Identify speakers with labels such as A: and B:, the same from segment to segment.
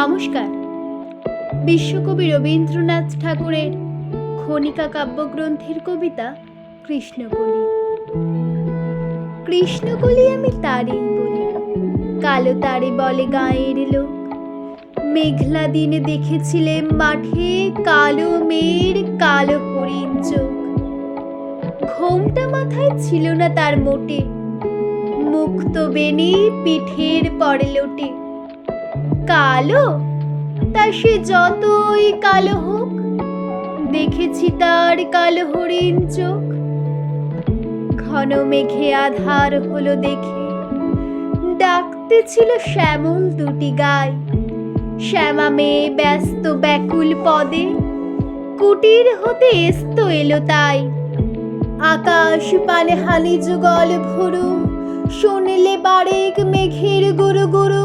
A: নমস্কার। বিশ্বকবি রবীন্দ্রনাথ ঠাকুরের খনিকা কাব্যগ্রন্থের কবিতা কৃষ্ণকলি। কৃষ্ণকলি আমি তারেই বলি, কালো তারে বলে গাঁয়ের লোক। মেঘলা দিনে দেখেছিলেন মাঠে কালো মেয়ের কালো হরিণ চোখ। ঘোমটা মাথায় ছিল না তার মোটে, মুক্ত বেনি পিঠের পরে লোটে। কালো? তা সে যতই কালো হোক, দেখেছি তার কালো হরিণ চোখ। ঘন মেঘে আধার হলো দেখে, ডাকতে ছিল শ্যামল দুটি গায় শ্যামা মেয়ে ব্যস্ত ব্যাকুল পদে, কুটির হতে এস্ত এলো তাই। আকাশ পানে হানি যুগল ভরু, শুনলে বারেক মেঘের গুরু গুরু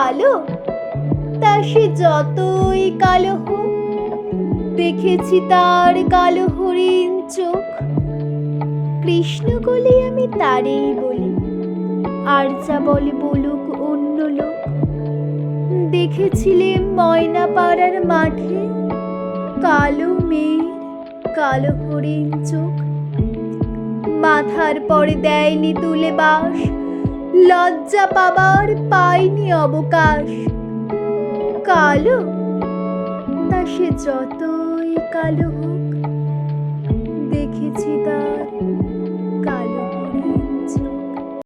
A: কালো, তা সে যতই কালো হোক, দেখেছি তার কালো হরিণ চোখ। কৃষ্ণকলি আমি তারেই বলি, আর যা বলে বলুক অন্য লোক। দেখেছিলে ময়না পাড়ার মাঠে কালো মেয়ের কালো হরিণ চোখ। মাথার পরে দেয়নি তুলে বাস লজ্জা পাবার পায়নি অবকাশ। কালো? তা সে যতই কালো হোক দেখেছি তা